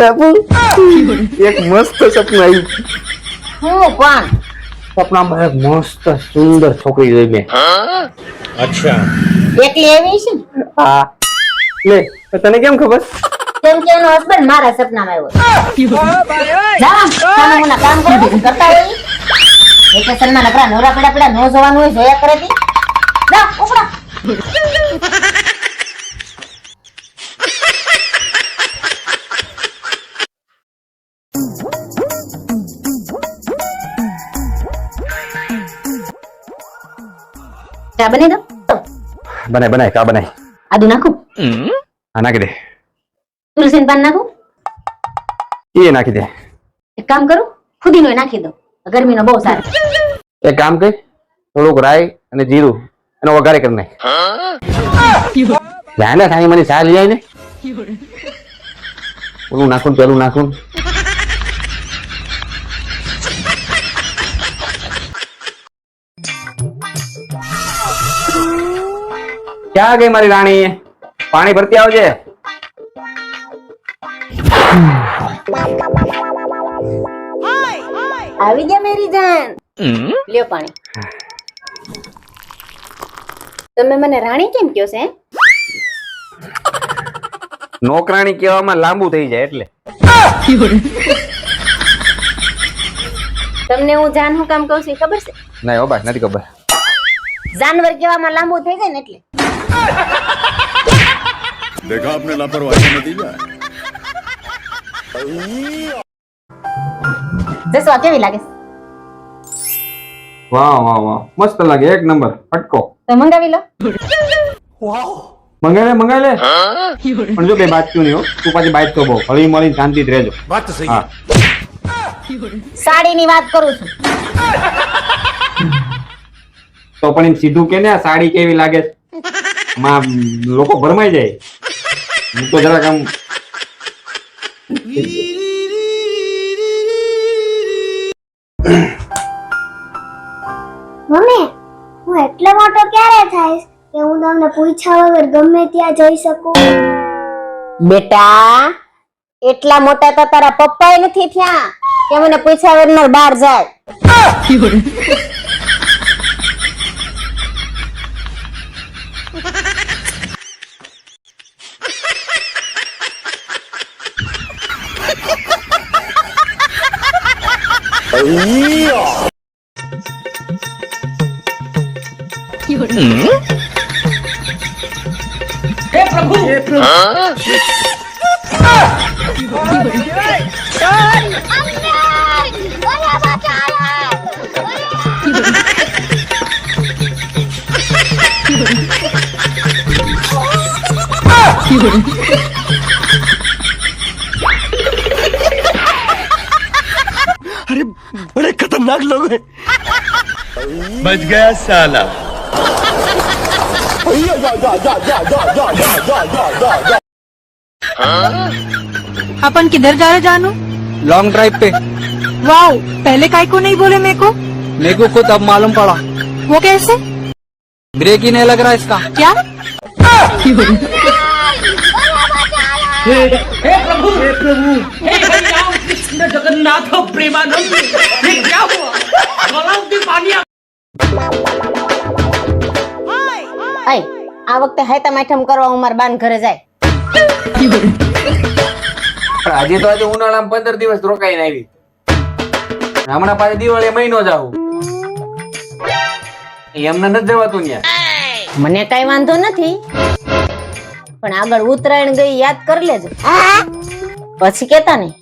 આપું? એક મસ્ત સપનું આવ્યું. હું પણ. સપનામાં એક મસ્ત સુંદર છોકરી જોઈ મેં. એકલી એવી છે ને? હા. લે તો તને કેમ ખબર? કેમ કે એનો હસબન્ડ મારા સપનામાં આવ્યો જા તમે મને કામ કરો. કરતા હોય વેકેશનમાં નકરા નવરા પડ્યા પડ્યા નો જોવાનું હોય જોયા કરે તી જા ઉપડા. ચા બની દો બનાય બનાય કા બનાય આદુ નાખું હા નાખી દે તુલસીનું પાન નાખું એ નાખી દે એક કામ કરું ફુદીનો નાખી દો ગરમીનો બહુ સારો એક કામ કર થોડુંક રાઈ અને જીરું એનો વઘારે કરી નાખ ધ્યાન રાખ મને સારી લઈ ને ઓલું નાખું પેલું નાખું ક્યાં ગઈ મારી રાણી? પાણી ભરતી આવજે. આવી ગયા મેરી જાન. લ્યો પાણી. તમે મને રાણી કેમ કયો છે હે? નોકરાણી કહેવામાં લાંબુ થઈ જાય એટલે. તમને હું જાન હું કામ કહું છું ખબર છે? ના હો બસ નથી ખબર. જાનવર કહેવામાં લાંબુ થઈ જાય ને એટલે. देखा आपने लापरवाही का नतीजा है જસવા કેવી લાગે છે? વાહ વાહ વાહ મસ્ત લાગે એક નંબર ફટકો તો મંગાવી લો મંગાઈ લે મંગાઈ લે પણ જો બે બાજતું નહીં હો તું પાછી બાજતો બહુ હળી મળી શાંતિથી રહેજો હા સાડીની વાત કરું છું તો પણ એમ સીધું કે ને આ સાડી કેવી લાગે છે? માં લોકો ભરમાઈ જાય. હું તો જરાક આમ મમ્મી હું એટલો મોટો ક્યારે થઈશ કે હું તમને પૂછ્યા વગર ગમે ત્યાં જઈ શકું? બેટા એટલા મોટા તો તારા પપ્પાએ નથી થયા કે મને પૂછ્યા વગર બહાર જાય. হে প্রভু হে প্রভু কি खतरनाक लोग हैं बच गया साला अपन किधर जा रहे जानू लॉन्ग ड्राइव पे वाओ पहले काय को नहीं बोले मेरे को मेरे को खुद अब मालूम पड़ा वो कैसे ब्रेक ही नहीं लग रहा इसका क्या આય આ વખતે હાયતા માઠમ કરવા હું મારા બાન ઘરે જાય. આજે તો આજે ઉનાળામાં પંદર દિવસ રોકાઈને આવી. હમણાં પાછી દિવાળી મહિનો જાવું એમને નથી જવાતું ત્યાં મને કઈ વાંધો નથી. પણ આગળ ઉત્તરાયણ ગઈ યાદ કરી લેજો. પછી કેતા નહીં.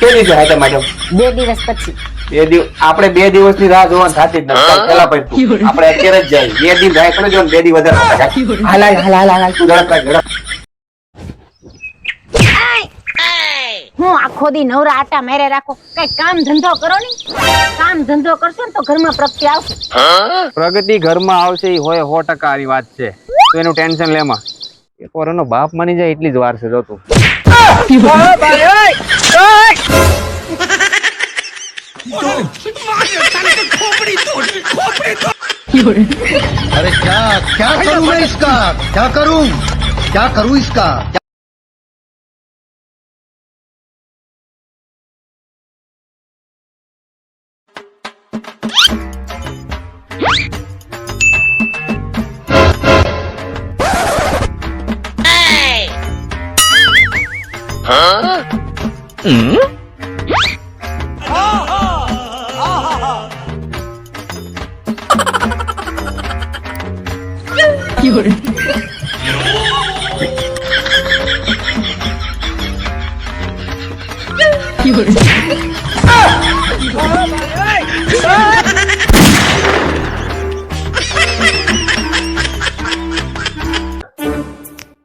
કેવી છે હતા મેડમ બે દિવસ પછી. બે દિવસ આપણે બે દિવસની રાહ જોવાની થતી જ નથી. પેલા પછી. આપણે અત્યારે જ જાય બે દિન રાહ કરી જો બે દિવસ વધારે. હાલ હાલ હાલ હાલ હાલ. તું ઝડપ. રાખ, હું આખો દી નવરા આટા મેરે રાખો કઈ કામ ધંધો કરો ને કામ ધંધો કરશો ને તો ઘરમાં પ્રગતિ આવશે. પ્રગતિ ઘરમાં આવશે એ હોય સો ટકા આવી વાત છે. તો એનું ટેન્શન લેમાં એક વાર એનો બાપ માની જાય એટલી જ વાર છે જોતું અરે ક્યા ક્યા કરું મેં ઇસકા? ક્યા કરું? ક્યા કરું ઇસકા?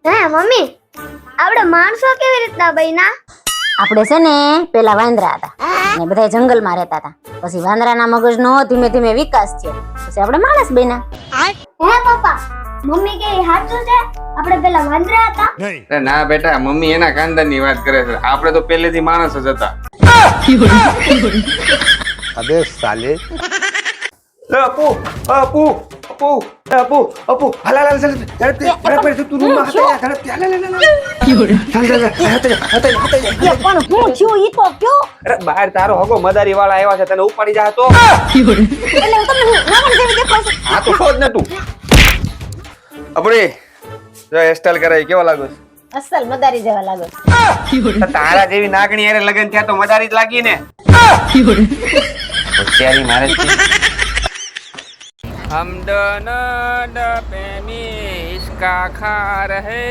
હે મમ્મી આપણે માણસો કેવી રીતના બન્યા આપણે છે ને પેલા વાંદરા હતા. ને બધા જંગલમાં રહેતા હતા. પછી વાંદરાના મગજનો ધીમે ધીમે વિકાસ થયો. પછી આપણે માણસ બન્યા. હે પપ્પા મમ્મી કે સાચું છે? આપણે પેલા વાંદરા હતા. અરે ના બેટા મમ્મી એના ખાનદાનની વાત કરે છે. આપણે તો પહેલેથી માણસ જ હતા. અબે સાલે. આપુ આપુ અપુ અપુ અપુ હાલ હાલ ચાલ ઝડપથી ઝડપથી તું રૂમમાં હતા ઝડપથી હાલ હાલ હાલ ચાલ ચાલ ચાલ હતા હતા હતા પણ હું થયું ઈ તો કયો અરે બહાર તારો હગો મદારી વાળા આવ્યા છે તને ઉપાડી જા તો એટલે હું તમને છું તો જ ને તું આપણે જો હેરસ્ટાઈલ કરાવી કેવો લાગુ અસલ મદારી જેવા લાગો તારા જેવી નાગણી હારે લગન ત્યાં તો મદારી જ લાગી ને હોશિયારી મારે. हम दोनों डबे में इसका खा રહે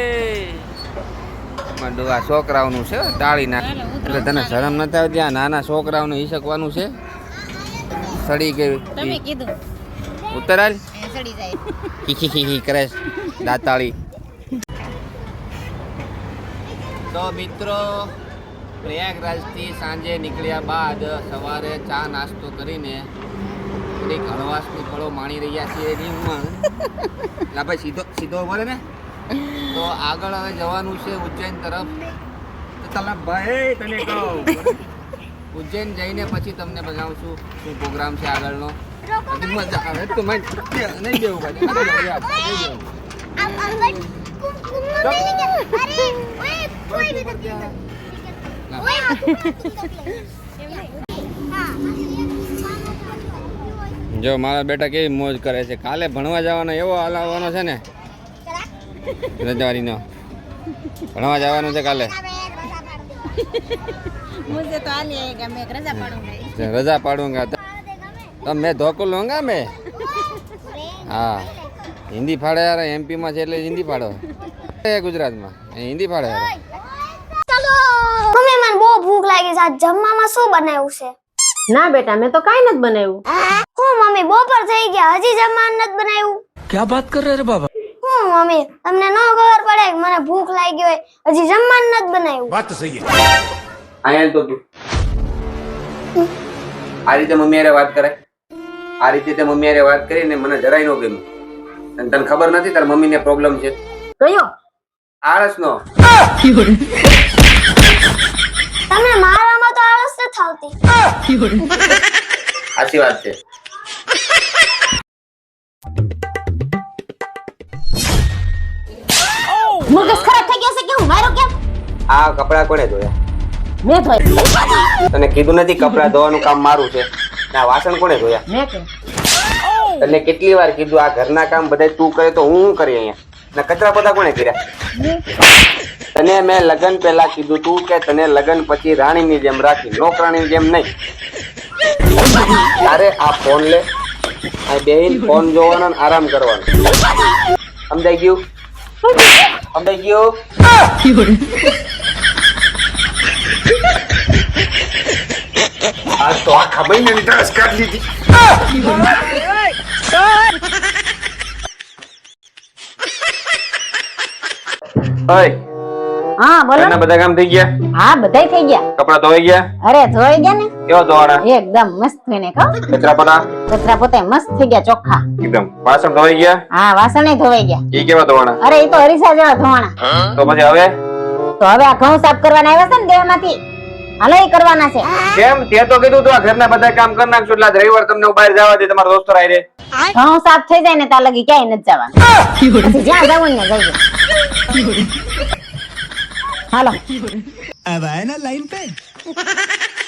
મંડુ આ છોકરાઓનું છે ટાળી નાખ એટલે તને શરમ નથી આવતી આ નાના છોકરાઓને હિસકવાનું છે સડી ગયું તમે કીધું ઉત્તરાલ ખીખી ખીખી કરે છે, દાતાળી તો મિત્રો પ્રયાગરાજથી સાંજે નીકળ્યા બાદ સવારે ચા નાસ્તો કરીને થોડીક હળવાશની ફળો માણી રહ્યા છીએ એની ઉંમર ભાઈ સીધો સીધો બોલે ને? તો આગળ હવે જવાનું છે ઉજ્જૈન તરફ. તો તલા ભાઈ તને કહું. ઉજ્જૈન જઈને પછી તમને બતાવશું શું પ્રોગ્રામ છે આગળનો. મજા આવે તો મને નહીં દેવું ભાઈ. નહીં દેવું. જો મારા બેટા કેવી મોજ કરે છે. કાલે ભણવા જવાનો એવો હલાવવાનો છે ને. રજવારીનો ભણવા જવાનું છે કાલે. રજા પાડુંગા તમે મેં ધોકુલ લોંગા મેં? હા. હિન્દી ફાળે યાર એમપીમાં છે એટલે હિન્દી ફાળો ગુજરાતમાં. હિન્દી ફાળે યાર. ભૂખ લાગી છે. આ જમવામાં શું બનાવ્યું છે? ના બેટા મેં તો કાઈ નથી બનાવ્યું. હું મમ્મી બપોર થઈ ગયા હજી જમવાનું નથી બનાવ્યું. ક્યાં વાત કર રહે બાબા? હું મમ્મી તમને ન ખબર પડે કે મને ભૂખ લાગી હોય હજી જમવાનું નથી બનાવ્યું. વાત સહી આયા તો તું. આ રીતે મમ્મી અરે વાત કરે આ રીતે તે મમ્મી અરે વાત કરીને મને જરાય ન ગમ્યું. અને તને ખબર નથી તાર મમ્મીને પ્રોબ્લેમ છે. કયો આળસનો. સાચી વાત. છે. મગજ ખરાબ થઈ ગયો છે કે હું મારો કેમ? આ કપડા કોણે ધોયા? મેં ધોયા. તને કીધું નથી કપડા ધોવાનું કામ મારું છે. ને આ વાસણ કોણે ધોયા? મેં કે તને કેટલી વાર કીધું આ ઘરના કામ બધા તું કરે તો હું શું કરી અહીંયા? ને કચરા બધા કોણે કર્યા? તને મેં લગ્ન પહેલા કીધું તું કે તને લગ્ન પછી રાણીની જેમ રાખી, નોકરાણીની જેમ નહીં. તારે આ ફોન લે, આ બેહીન ફોન જોવાનો આરામ કરવાનો. સમજાઈ ગયું? સમજાઈ ગયું? આ તો આખા મહિનાની ડ્રેસ કાઢી લીધી. ઓય. હા બોલો એના બધા કામ થઈ ગયા? હા બધાય થઈ ગયા. કપડા ધોઈ ગયા? અરે ધોઈ ગયા ને? કેવો ધોવાના? એકદમ મસ્ત થઈને કહો કચરા પોતા કચરા પોતે મસ્ત થઈ ગયા ચોખ્ખા. એકદમ. વાસણ ધોઈ ગયા? હા વાસણ ધોવાઈ ગયા. ઈ કેવા ધોવાના? અરે એ તો હરીસા જેવા ધોવાના. તો પછી હવે? તો હવે આ ઘઉં સાફ કરવાના આવ્યા છે ને દેવામાંથી હાલો એ કરવાના છે. કેમ? તે તો કીધું તું આ ઘરના બધા કામ કરી નાખશું એટલે આજ રવિવાર તમને બહાર જવા દે તમારા દોસ્તો રે ઘઉં સાફ થઈ જાય ને ત્યાં લગી ક્યાંય નથી જવાનું. જ્યાં જવું ને જજો હાલો. આવા લાઈન પે